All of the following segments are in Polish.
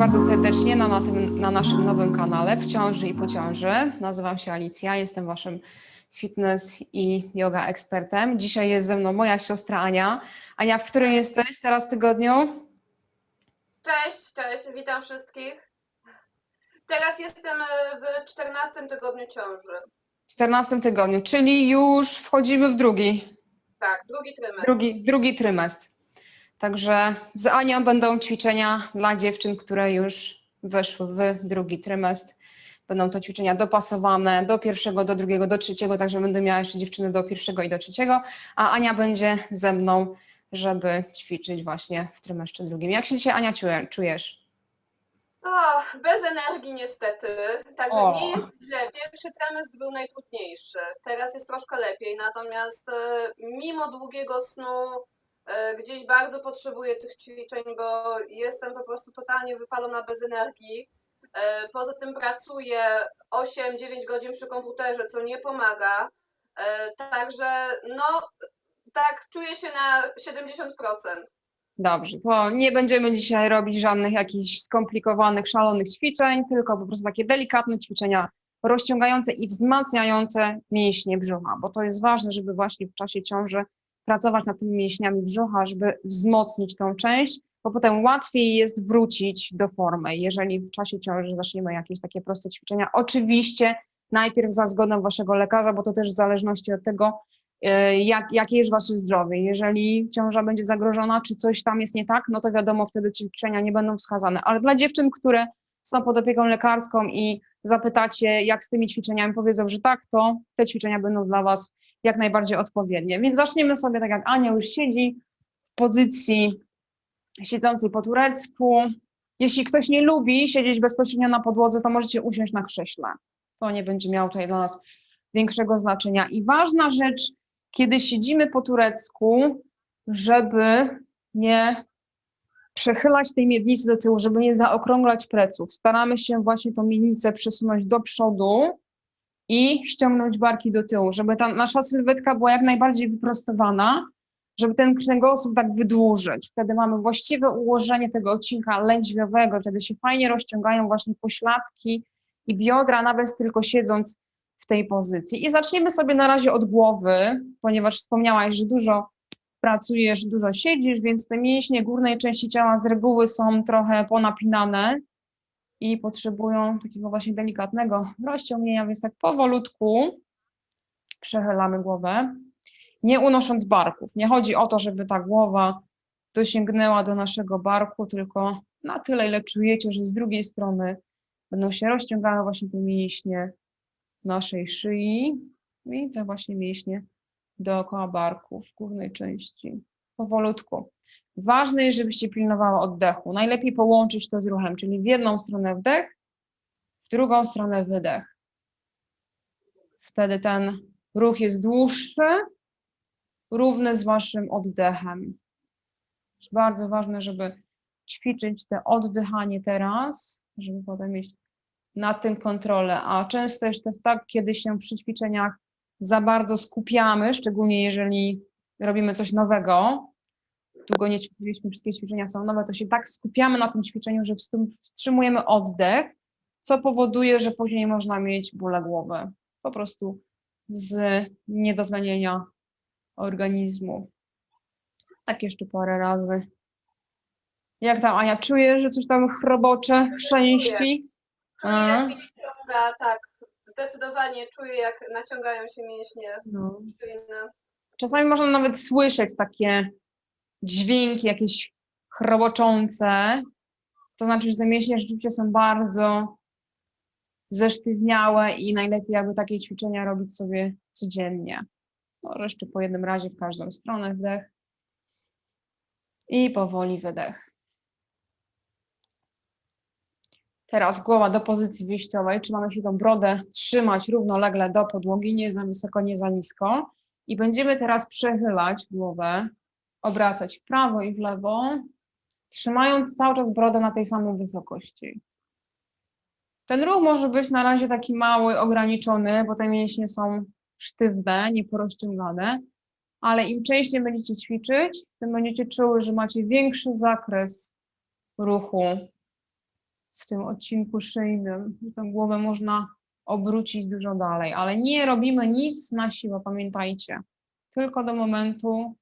Bardzo serdecznie na, na, tym, na naszym nowym kanale W ciąży i po ciąży. Nazywam się Alicja, jestem Waszym fitness i yoga ekspertem. Dzisiaj jest ze mną moja siostra Ania. Ania, w którym jesteś teraz tygodniu? Cześć, cześć, witam wszystkich. Teraz jestem e, w 14 tygodniu ciąży. 14 tygodniu, czyli już wchodzimy w drugi, Tak, drugi trymestr. drugi, drugi trymestr. Także z Anią będą ćwiczenia dla dziewczyn, które już weszły w drugi trymestr. Będą to ćwiczenia dopasowane do pierwszego, do drugiego, do trzeciego, także będę miała jeszcze dziewczyny do pierwszego i do trzeciego, a Ania będzie ze mną, żeby ćwiczyć właśnie w trymestrze drugim. Jak się dzisiaj Ania czuje, czujesz? Bez energii niestety, także O. nie jest źle. Pierwszy trymestr był najtrudniejszy, teraz jest troszkę lepiej, natomiast e, mimo długiego snu gdzieś bardzo potrzebuję tych ćwiczeń, bo jestem po prostu totalnie wypalona bez energii. E, Poza tym pracuję 8-9 godzin przy komputerze, co nie pomaga. E, Także no, tak czuję się na 70%. Dobrze, to nie będziemy dzisiaj robić żadnych jakichś skomplikowanych, szalonych ćwiczeń, tylko po prostu takie delikatne ćwiczenia rozciągające i wzmacniające mięśnie brzucha, bo to jest ważne, żeby właśnie w czasie ciąży pracować nad tymi mięśniami brzucha, żeby wzmocnić tą część, bo potem łatwiej jest wrócić do formy, jeżeli w czasie ciąży zaczniemy jakieś takie proste ćwiczenia. Oczywiście najpierw za zgodą waszego lekarza, bo to też w zależności od tego, y, jak, jakie jest wasze zdrowie. Jeżeli ciąża będzie zagrożona, czy coś tam jest nie tak, no to wiadomo, wtedy ćwiczenia nie będą wskazane. Ale dla dziewczyn, które są pod opieką lekarską i zapytacie, jak z tymi ćwiczeniami, powiedzą, że tak, to te ćwiczenia będą dla was jak najbardziej odpowiednie. Więc zaczniemy sobie tak jak Ania już siedzi w pozycji siedzącej po turecku. Jeśli ktoś nie lubi siedzieć bezpośrednio na podłodze, to możecie usiąść na krześle. To nie będzie miało tutaj dla nas większego znaczenia. I ważna rzecz, kiedy siedzimy po turecku, żeby nie przechylać tej miednicy do tyłu, żeby nie zaokrąglać pleców. Staramy się właśnie tą miednicę przesunąć do przodu i ściągnąć barki do tyłu, żeby ta nasza sylwetka była jak najbardziej wyprostowana, żeby ten kręgosłup tak wydłużyć. Wtedy mamy właściwe ułożenie tego odcinka lędźwiowego, wtedy się fajnie rozciągają właśnie pośladki i biodra, nawet tylko siedząc w tej pozycji. I zaczniemy sobie na razie od głowy, ponieważ wspomniałaś, że dużo pracujesz, dużo siedzisz, więc te mięśnie górnej części ciała z reguły są trochę ponapinane i potrzebują takiego właśnie delikatnego rozciągnięcia, więc tak powolutku przechylamy głowę, nie unosząc barków. Nie chodzi o to, żeby ta głowa dosięgnęła do naszego barku, tylko na tyle, ile czujecie, że z drugiej strony będą się rozciągały właśnie te mięśnie naszej szyi i te właśnie mięśnie dookoła barku w górnej części. Powolutku. Ważne jest, żebyście pilnowały oddechu. Najlepiej połączyć to z ruchem, czyli w jedną stronę wdech, w drugą stronę wydech. Wtedy ten ruch jest dłuższy, równy z waszym oddechem. Bardzo ważne, żeby ćwiczyć te oddychanie teraz, żeby potem mieć nad tym kontrolę. A często też tak, kiedy się przy ćwiczeniach za bardzo skupiamy, szczególnie jeżeli robimy coś nowego, długo nie ćwiczyliśmy, wszystkie ćwiczenia są nowe, to się tak skupiamy na tym ćwiczeniu, że wstrzymujemy oddech, co powoduje, że później można mieć bóle głowy. Po prostu z niedotlenienia organizmu. Tak jeszcze parę razy. Jak tam, Ania, czujesz, że coś tam chrobocze, chrzęści? Czuję, ciąga, tak, zdecydowanie czuję, jak naciągają się mięśnie No. Czasami można nawet słyszeć takie dźwięki jakieś chroboczące. To znaczy, że te mięśnie rzeczywiście są bardzo zesztywniałe i najlepiej jakby takie ćwiczenia robić sobie codziennie. Może jeszcze po jednym razie w każdą stronę wdech i powoli wydech. Teraz głowa do pozycji wyjściowej, czy mamy się tą brodę trzymać równolegle do podłogi, nie za wysoko, nie za nisko. I będziemy teraz przechylać głowę, obracać w prawo i w lewo, trzymając cały czas brodę na tej samej wysokości. Ten ruch może być na razie taki mały, ograniczony, bo te mięśnie są sztywne, nieporozciągane, ale im częściej będziecie ćwiczyć, tym będziecie czuły, że macie większy zakres ruchu w tym odcinku szyjnym. Tę głowę można obrócić dużo dalej, ale nie robimy nic na siłę, pamiętajcie. Tylko do momentu,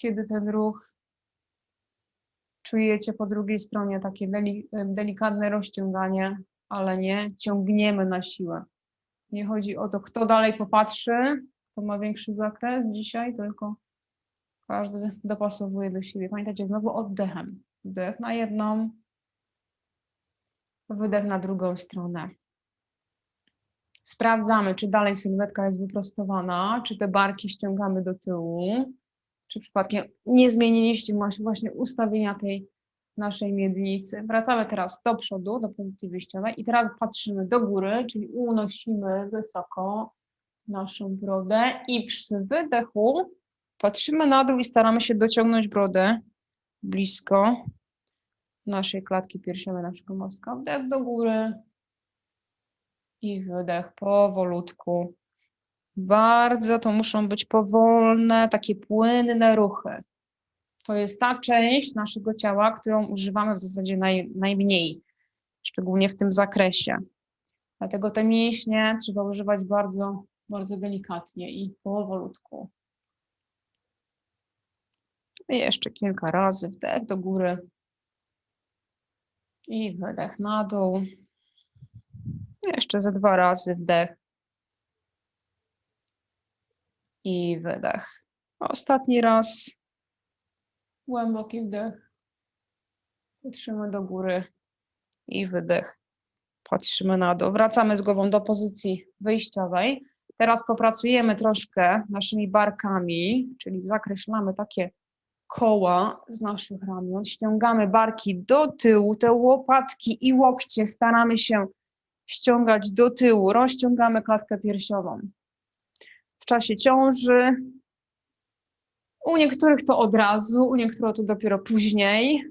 kiedy ten ruch czujecie po drugiej stronie takie deli, delikatne rozciąganie, ale nie ciągniemy na siłę. Nie chodzi o to, kto dalej popatrzy, kto ma większy zakres dzisiaj, tylko każdy dopasowuje do siebie. Pamiętajcie, znowu oddechem. Wdech na jedną, wydech na drugą stronę. Sprawdzamy, czy dalej sylwetka jest wyprostowana, czy te barki ściągamy do tyłu, czy przypadkiem nie zmieniliście właśnie- ustawienia tej naszej miednicy. Wracamy teraz do przodu, do pozycji wyjściowej i teraz patrzymy do góry, czyli unosimy wysoko naszą brodę i przy wydechu patrzymy na dół i staramy się dociągnąć brodę blisko naszej klatki piersiowej, naszego mostka. Wdech do góry i wydech powolutku. Bardzo to muszą być powolne, takie płynne ruchy. To jest ta część naszego ciała, którą używamy w zasadzie naj, najmniej, szczególnie w tym zakresie. Dlatego te mięśnie trzeba używać bardzo, bardzo delikatnie i powolutku. I jeszcze kilka razy wdech do góry i wydech na dół. Jeszcze ze dwa razy wdech i wydech. Ostatni raz. Głęboki wdech. Patrzymy do góry i wydech. Patrzymy na dół. Wracamy z głową do pozycji wyjściowej. Teraz popracujemy troszkę naszymi barkami, czyli zakreślamy takie koła z naszych ramion. Ściągamy barki do tyłu, te łopatki i łokcie staramy się ściągać do tyłu. Rozciągamy klatkę piersiową. Czasie ciąży u niektórych to od razu, u niektórych to dopiero później.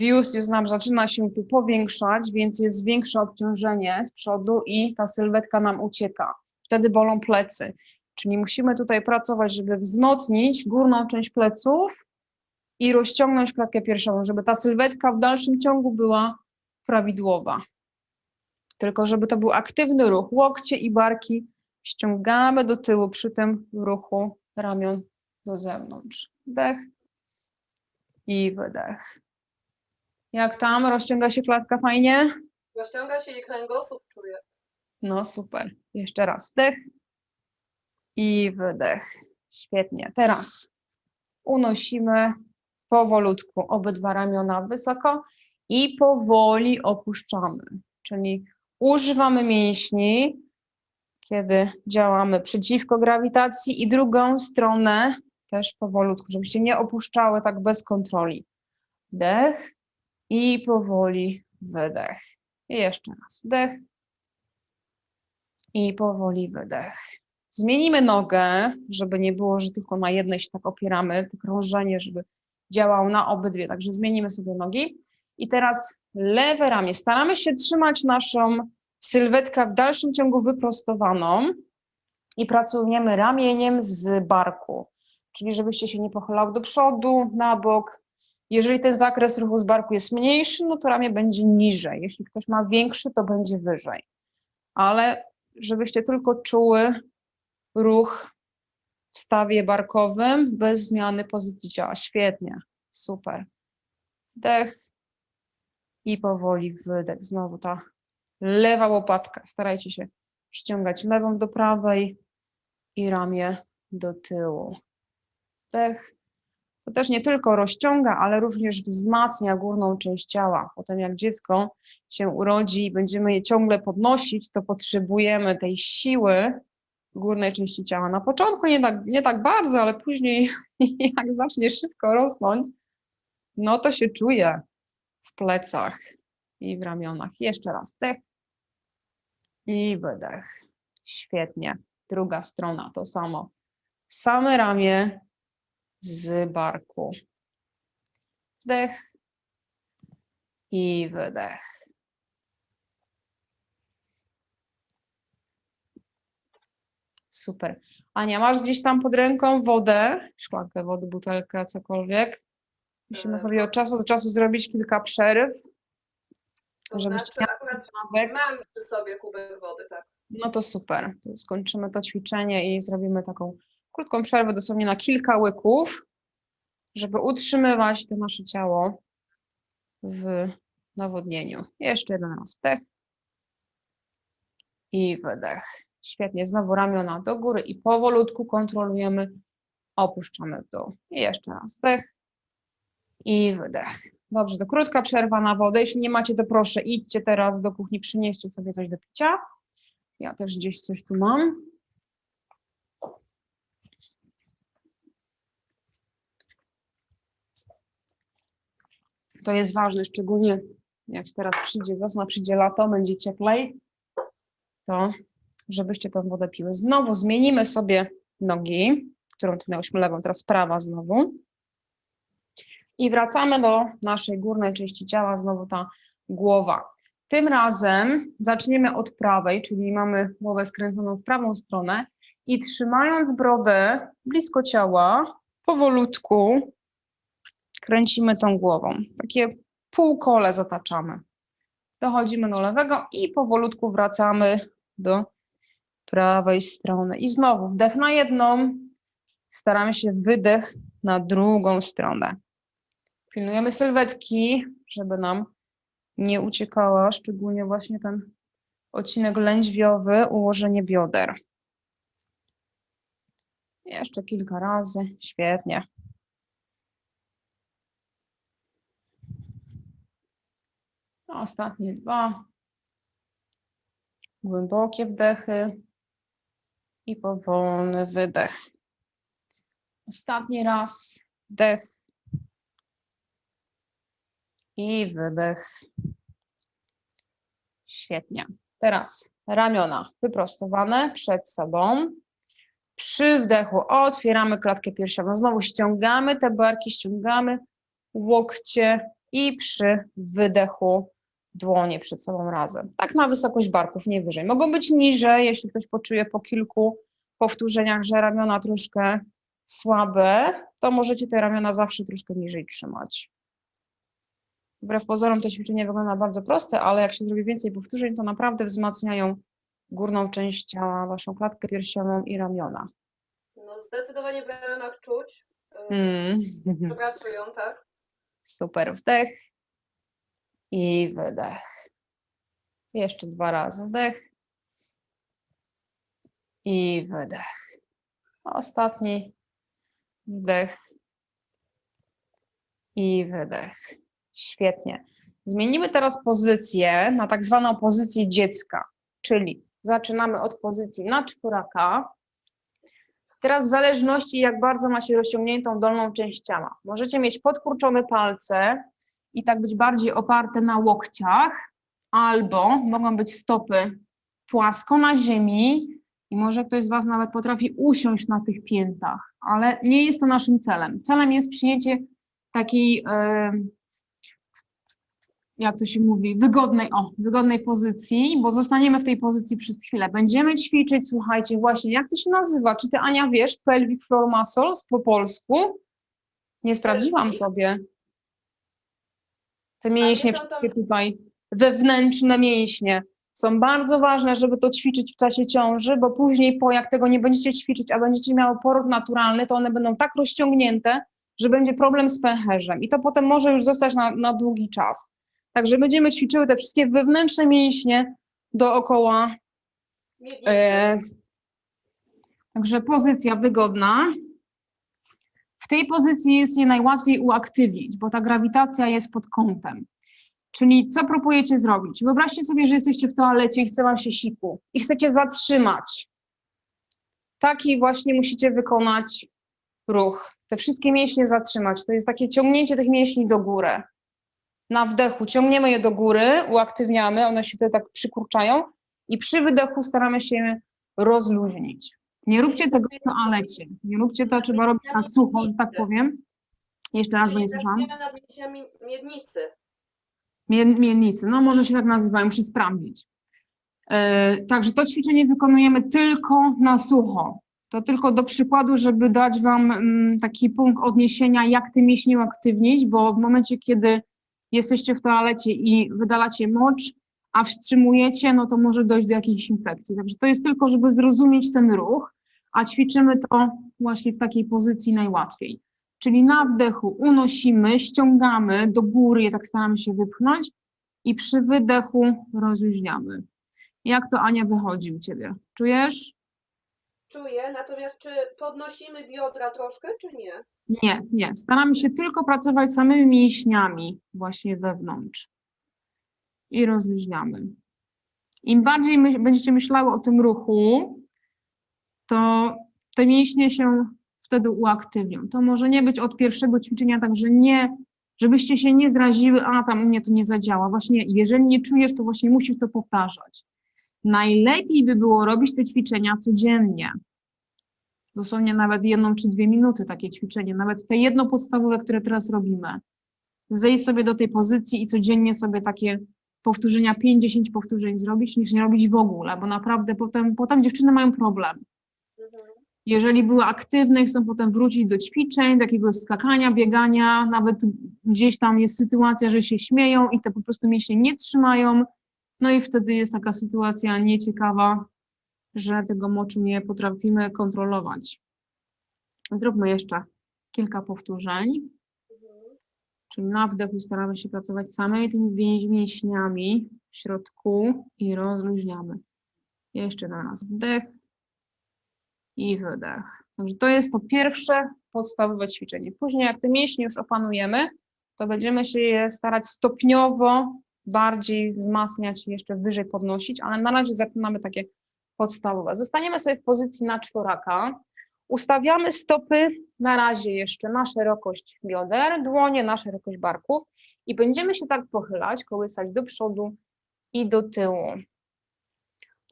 Biust już nam zaczyna się tu powiększać, więc jest większe obciążenie z przodu i ta sylwetka nam ucieka. Wtedy bolą plecy. Czyli musimy tutaj pracować, żeby wzmocnić górną część pleców i rozciągnąć klatkę piersiową, żeby ta sylwetka w dalszym ciągu była prawidłowa. Tylko żeby to był aktywny ruch. Łokcie i barki ściągamy do tyłu przy tym ruchu ramion do zewnątrz. Wdech i wydech. Jak tam? Rozciąga się klatka fajnie? Rozciąga się i kręgosłup czuję. No super. Jeszcze raz wdech i wydech. Świetnie. Teraz unosimy powolutku obydwa ramiona wysoko i powoli opuszczamy. Czyli używamy mięśni, kiedy działamy przeciwko grawitacji i drugą stronę też powolutku, żebyście nie opuszczały tak bez kontroli. Wdech i powoli wydech. I jeszcze raz wdech i powoli wydech. Zmienimy nogę, żeby nie było, że tylko na jednej się tak opieramy, to krążenie, żeby działało na obydwie. Także zmienimy sobie nogi. I teraz lewe ramię. Staramy się trzymać naszą sylwetkę w dalszym ciągu wyprostowaną i pracujemy ramieniem z barku. Czyli żebyście się nie pochylały do przodu, na bok. Jeżeli ten zakres ruchu z barku jest mniejszy, no to ramię będzie niżej. Jeśli ktoś ma większy, to będzie wyżej. Ale żebyście tylko czuły ruch w stawie barkowym bez zmiany pozycji ciała. Świetnie, super. Wdech i powoli wydech. Znowu ta lewa łopatka. Starajcie się ściągać lewą do prawej i ramię do tyłu. Wdech. To też nie tylko rozciąga, ale również wzmacnia górną część ciała. Potem jak dziecko się urodzi i będziemy je ciągle podnosić, to potrzebujemy tej siły górnej części ciała. Na początku nie tak, nie tak bardzo, ale później jak zacznie szybko rosnąć, no to się czuje w plecach i w ramionach. Jeszcze raz wdech i wydech. Świetnie. Druga strona to samo. Same ramię z barku. Wdech i wydech. Super. Ania, masz gdzieś tam pod ręką wodę, szklankę wody, butelkę, cokolwiek? Musimy E, sobie od czasu do czasu zrobić kilka przerw, To żebyście znaczy, miały akurat nawek. mam przy sobie kubek wody, tak. No to super. To skończymy to ćwiczenie i zrobimy taką krótką przerwę, dosłownie na kilka łyków, żeby utrzymywać to nasze ciało w nawodnieniu. Jeszcze jeden raz wdech i wydech. Świetnie. Znowu ramiona do góry i powolutku kontrolujemy, opuszczamy w dół. I jeszcze raz wdech i wydech. Dobrze, to krótka przerwa na wodę. Jeśli nie macie, to proszę idźcie teraz do kuchni, przynieście sobie coś do picia. Ja też gdzieś coś tu mam. To jest ważne, szczególnie jak teraz przyjdzie wiosna, przyjdzie lato, będzie cieplej, to żebyście tą wodę piły. Znowu zmienimy sobie nogi, którą tu miałyśmy lewą, teraz prawa znowu. I wracamy do naszej górnej części ciała, znowu ta głowa. Tym razem zaczniemy od prawej, czyli mamy głowę skręconą w prawą stronę i trzymając brodę blisko ciała, powolutku kręcimy tą głową. Takie półkole zataczamy. Dochodzimy do lewego i powolutku wracamy do prawej strony. I znowu wdech na jedną, staramy się wydech na drugą stronę. Pilnujemy sylwetki, żeby nam nie uciekała, szczególnie właśnie ten odcinek lędźwiowy, ułożenie bioder. Jeszcze kilka razy, świetnie. Ostatnie dwa. Głębokie wdechy i powolny wydech. Ostatni raz wdech i wydech. Świetnie. Teraz ramiona wyprostowane przed sobą. Przy wdechu otwieramy klatkę piersiową. Znowu ściągamy te barki, ściągamy łokcie i przy wydechu dłonie przed sobą razem. Tak na wysokość barków, nie wyżej. Mogą być niżej, jeśli ktoś poczuje po kilku powtórzeniach, że ramiona troszkę słabe, to możecie te ramiona zawsze troszkę niżej trzymać. Wbrew pozorom to ćwiczenie wygląda bardzo proste, ale jak się zrobi więcej powtórzeń, to naprawdę wzmacniają górną część ciała, waszą klatkę piersiową i ramiona. No zdecydowanie w ramionach czuć, Mm. pracują, tak? Super wdech i wydech. Jeszcze dwa razy wdech i wydech. Ostatni wdech i wydech. Świetnie. Zmienimy teraz pozycję na tak zwaną pozycję dziecka, czyli zaczynamy od pozycji na czworaka. Teraz w zależności jak bardzo macie rozciągniętą dolną część ciała. Możecie mieć podkurczone palce i tak być bardziej oparte na łokciach, albo mogą być stopy płasko na ziemi i może ktoś z Was nawet potrafi usiąść na tych piętach, ale nie jest to naszym celem. Celem jest przyjęcie takiej, e, jak to się mówi, wygodnej, o, wygodnej pozycji, bo zostaniemy w tej pozycji przez chwilę. Będziemy ćwiczyć, słuchajcie, właśnie, jak to się nazywa? Czy Ty, Ania, wiesz, pelvic floor muscles po polsku? Nie sprawdziłam sobie. Te mięśnie wszystkie tutaj, wewnętrzne mięśnie są bardzo ważne, żeby to ćwiczyć w czasie ciąży, bo później, po jak tego nie będziecie ćwiczyć, a będziecie miały poród naturalny, to one będą tak rozciągnięte, że będzie problem z pęcherzem i to potem może już zostać na, na długi czas. Także będziemy ćwiczyły te wszystkie wewnętrzne mięśnie dookoła. E, także pozycja wygodna. W tej pozycji jest je najłatwiej uaktywnić, bo ta grawitacja jest pod kątem. Czyli co próbujecie zrobić? Wyobraźcie sobie, że jesteście w toalecie i chce wam się siku i chcecie zatrzymać. Taki właśnie musicie wykonać ruch. Te wszystkie mięśnie zatrzymać. To jest takie ciągnięcie tych mięśni do góry. Na wdechu ciągniemy je do góry, uaktywniamy, one się wtedy tak przykurczają i przy wydechu staramy się je rozluźnić. Nie róbcie tego w toalecie. Nie róbcie to, trzeba robić na sucho, że tak powiem. Jeszcze raz, bo nie słyszałam. mięśniami miednicy. Miennicy, no może się tak nazywają, muszę sprawdzić. E, Także to ćwiczenie wykonujemy tylko na sucho. To tylko do przykładu, żeby dać Wam mm, taki punkt odniesienia, jak te mięśnie uaktywnić, bo w momencie, kiedy jesteście w toalecie i wydalacie mocz, a wstrzymujecie, no to może dojść do jakiejś infekcji. Także to jest tylko, żeby zrozumieć ten ruch, a ćwiczymy to właśnie w takiej pozycji najłatwiej. Czyli na wdechu unosimy, ściągamy do góry, je tak staramy się wypchnąć i przy wydechu rozluźniamy. Jak to Ania wychodzi u Ciebie? Czujesz? Czuję, natomiast czy podnosimy biodra troszkę, czy nie? Nie, nie. Staramy się tylko pracować samymi mięśniami właśnie wewnątrz. I rozluźniamy. Im bardziej my, będziecie myślały o tym ruchu, to te mięśnie się wtedy uaktywnią. To może nie być od pierwszego ćwiczenia, także nie, żebyście się nie zraziły, a tam u mnie to nie zadziała. Właśnie jeżeli nie czujesz, to właśnie musisz to powtarzać. Najlepiej by było robić te ćwiczenia codziennie. Dosłownie nawet jedną czy dwie minuty takie ćwiczenie, nawet te jedno podstawowe, które teraz robimy. Zejść sobie do tej pozycji i codziennie sobie takie powtórzenia, 5-10 powtórzeń zrobić, niż nie robić w ogóle, bo naprawdę potem, potem dziewczyny mają problem. Jeżeli były aktywne chcą potem wrócić do ćwiczeń, do jakiegoś skakania, biegania, nawet gdzieś tam jest sytuacja, że się śmieją i te po prostu mięśnie nie trzymają, no i wtedy jest taka sytuacja nieciekawa, że tego moczu nie potrafimy kontrolować. Zróbmy jeszcze kilka powtórzeń. Czyli na wdechu staramy się pracować samymi tymi mię- mięśniami w środku i rozluźniamy. Jeszcze raz wdech i wydech. Także to jest to pierwsze podstawowe ćwiczenie. Później jak te mięśnie już opanujemy, to będziemy się je starać stopniowo bardziej wzmacniać jeszcze wyżej podnosić, ale na razie zaczynamy takie podstawowe. Zostaniemy sobie w pozycji na czworaka. Ustawiamy stopy na razie jeszcze na szerokość bioder, dłonie na szerokość barków i będziemy się tak pochylać, kołysać do przodu i do tyłu.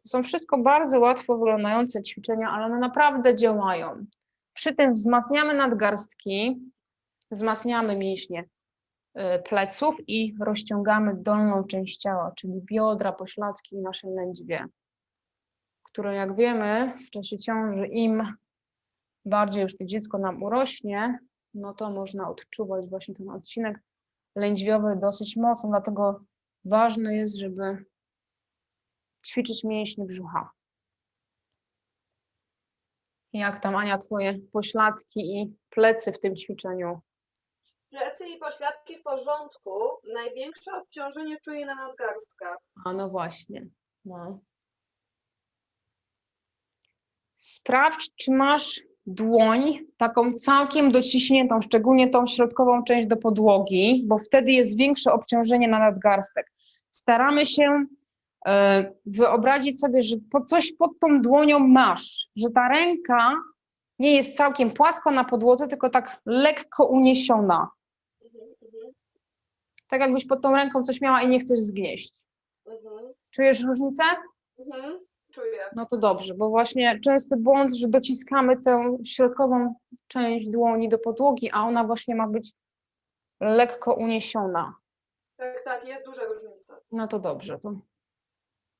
To są wszystko bardzo łatwo wyglądające ćwiczenia, ale one naprawdę działają. Przy tym wzmacniamy nadgarstki, wzmacniamy mięśnie y, pleców i rozciągamy dolną część ciała, czyli biodra, pośladki i nasze lędźwie, które jak wiemy w czasie ciąży im bardziej już to dziecko nam urośnie, no to można odczuwać właśnie ten odcinek lędźwiowy dosyć mocno, dlatego ważne jest, żeby ćwiczyć mięśnie brzucha. Jak tam Ania, twoje pośladki i plecy w tym ćwiczeniu? Plecy i pośladki w porządku. Największe obciążenie czuję na nadgarstkach. A no właśnie. No. Sprawdź, czy masz dłoń taką całkiem dociśniętą, szczególnie tą środkową część do podłogi, bo wtedy jest większe obciążenie na nadgarstek. Staramy się e, wyobrazić sobie, że coś pod tą dłonią masz, że ta ręka nie jest całkiem płasko na podłodze, tylko tak lekko uniesiona. Tak jakbyś pod tą ręką coś miała i nie chcesz zgnieść. mhm, Czujesz różnicę? mhm. Czuję. No to dobrze, bo właśnie częsty błąd, że dociskamy tę środkową część dłoni do podłogi, a ona właśnie ma być lekko uniesiona. Tak, tak, jest duża różnica. No to dobrze, to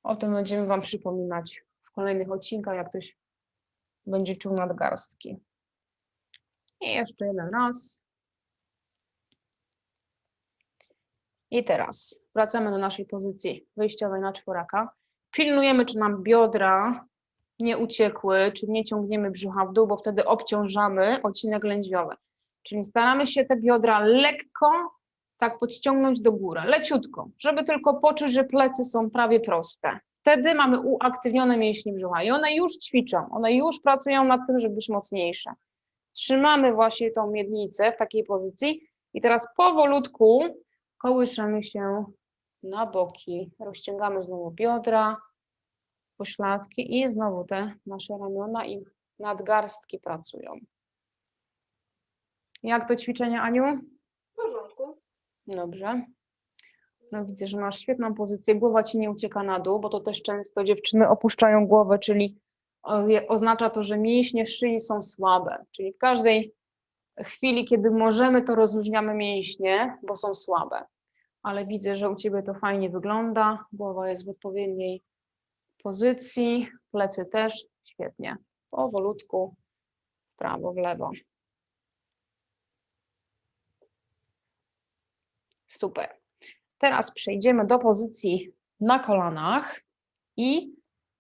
o tym będziemy Wam przypominać w kolejnych odcinkach, jak ktoś będzie czuł nadgarstki. I jeszcze jeden raz. I teraz wracamy do naszej pozycji wyjściowej na czworaka. Pilnujemy, czy nam biodra nie uciekły, czy nie ciągniemy brzucha w dół, bo wtedy obciążamy odcinek lędźwiowy. Czyli staramy się te biodra lekko tak podciągnąć do góry, leciutko, żeby tylko poczuć, że plecy są prawie proste. Wtedy mamy uaktywnione mięśnie brzucha i one już ćwiczą, one już pracują nad tym, żeby być mocniejsze. Trzymamy właśnie tą miednicę w takiej pozycji i teraz powolutku kołyszemy się na boki, rozciągamy znowu biodra, pośladki i znowu te nasze ramiona i nadgarstki pracują. Jak to ćwiczenie, Aniu? W porządku. Dobrze. No widzę, że masz świetną pozycję, głowa ci nie ucieka na dół, bo to też często dziewczyny opuszczają głowę, czyli oznacza to, że mięśnie szyi są słabe. Czyli w każdej chwili, kiedy możemy, to rozluźniamy mięśnie, bo są słabe. Ale widzę, że u ciebie to fajnie wygląda, głowa jest w odpowiedniej pozycji, plecy też, świetnie. powolutku w prawo, w lewo. Super. Teraz przejdziemy do pozycji na kolanach i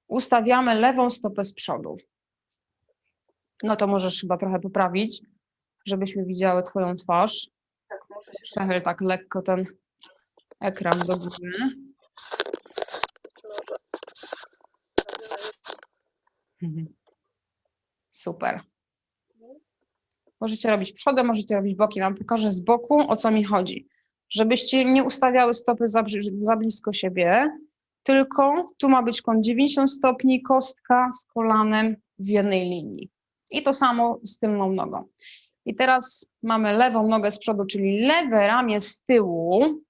ustawiamy lewą stopę z przodu. No to możesz chyba trochę poprawić, żebyśmy widziały Twoją twarz. Tak, muszę się Przechyl tak lekko ten ekran do góry. może. Super. Możecie robić przodem, możecie robić bokiem. Wam pokażę z boku, o co mi chodzi. Żebyście nie ustawiały stopy za, za blisko siebie, tylko tu ma być kąt 90 stopni, kostka z kolanem w jednej linii. I to samo z tylną nogą. I teraz mamy lewą nogę z przodu, czyli lewe ramię z tyłu.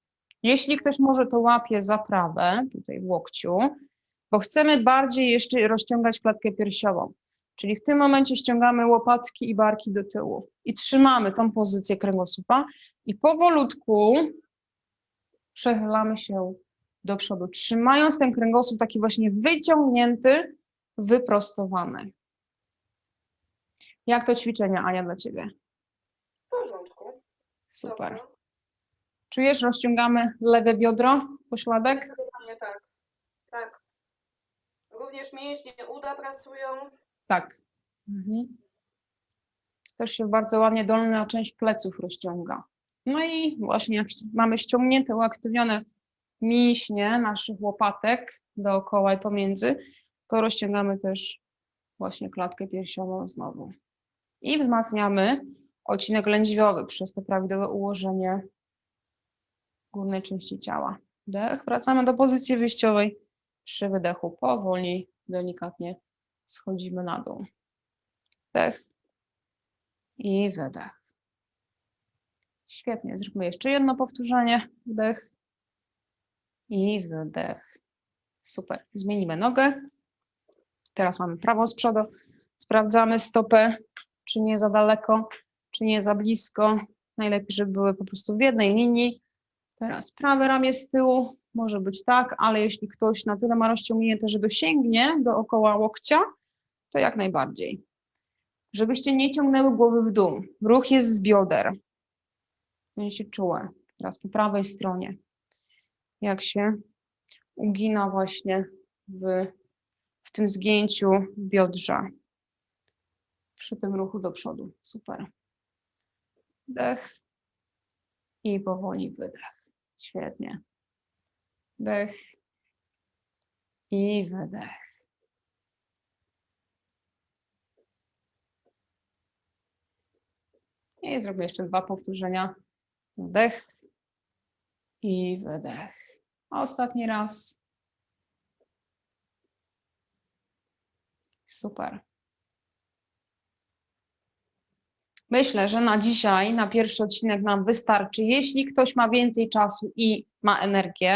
Jeśli ktoś może, to łapie za prawe, tutaj w łokciu, bo chcemy bardziej jeszcze rozciągać klatkę piersiową. Czyli w tym momencie ściągamy łopatki i barki do tyłu i trzymamy tą pozycję kręgosłupa i powolutku przechylamy się do przodu, trzymając ten kręgosłup taki właśnie wyciągnięty, wyprostowany. Jak to ćwiczenie, Ania, dla Ciebie? W porządku. Super. Dobrze. Czujesz, rozciągamy lewe biodro, pośladek? Tak. Tak. Również mięśnie uda pracują. Tak. Mhm. Też się bardzo ładnie dolna część pleców rozciąga. No i właśnie jak mamy ściągnięte, uaktywnione mięśnie naszych łopatek dookoła i pomiędzy, to rozciągamy też właśnie klatkę piersiową znowu. I wzmacniamy odcinek lędźwiowy przez to prawidłowe ułożenie górnej części ciała. Wdech, wracamy do pozycji wyjściowej. Przy wydechu powoli, delikatnie schodzimy na dół. Wdech i wydech. Świetnie, zróbmy jeszcze jedno powtórzenie. Wdech i wydech. Super. Zmienimy nogę. Teraz mamy prawą z przodu. Sprawdzamy stopę, czy nie za daleko, czy nie za blisko. Najlepiej, żeby były po prostu w jednej linii. Teraz prawe ramię z tyłu. Może być tak, ale jeśli ktoś na tyle ma rozciągnięte, że dosięgnie dookoła łokcia, to jak najbardziej. Żebyście nie ciągnęły głowy w dół. Ruch jest z bioder. Będzie czułe. Teraz po prawej stronie. Jak się ugina właśnie w, w tym zgięciu biodrza. Przy tym ruchu do przodu. Super. Wdech i powoli wydech. Świetnie. Wdech i wydech. I zrobię jeszcze dwa powtórzenia. Wdech i wydech. Ostatni raz. Super. Myślę, że na dzisiaj, na pierwszy odcinek nam wystarczy. Jeśli ktoś ma więcej czasu i ma energię,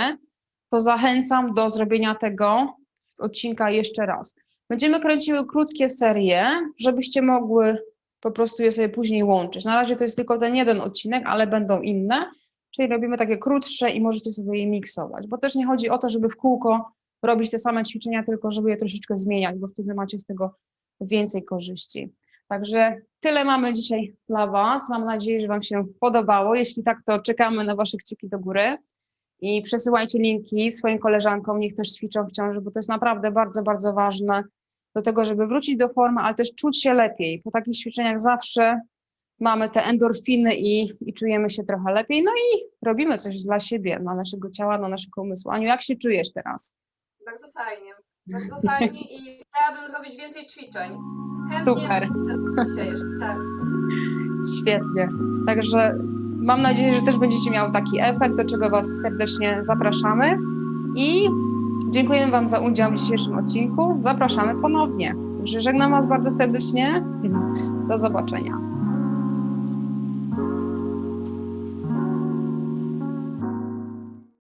to zachęcam do zrobienia tego odcinka jeszcze raz. Będziemy kręciły krótkie serie, żebyście mogły po prostu je sobie później łączyć. Na razie to jest tylko ten jeden odcinek, ale będą inne, czyli robimy takie krótsze i możecie sobie je miksować, bo też nie chodzi o to, żeby w kółko robić te same ćwiczenia, tylko żeby je troszeczkę zmieniać, bo wtedy macie z tego więcej korzyści. Także tyle mamy dzisiaj dla Was. Mam nadzieję, że Wam się podobało. Jeśli tak, to czekamy na Wasze kciuki do góry i przesyłajcie linki swoim koleżankom, niech też ćwiczą w ciąży, bo to jest naprawdę bardzo, bardzo ważne do tego, żeby wrócić do formy, ale też czuć się lepiej. Po takich ćwiczeniach zawsze mamy te endorfiny i, i czujemy się trochę lepiej. No i robimy coś dla siebie, dla naszego ciała, dla naszego umysłu. Aniu, jak się czujesz teraz? Bardzo fajnie. Bardzo fajnie i chciałabym zrobić więcej ćwiczeń. Chętnie Super. Dzisiaj, tak. Świetnie. Także mam nadzieję, że też będziecie miały taki efekt, do czego Was serdecznie zapraszamy. I dziękujemy Wam za udział w dzisiejszym odcinku. Zapraszamy ponownie. Także żegnam Was bardzo serdecznie. Do zobaczenia.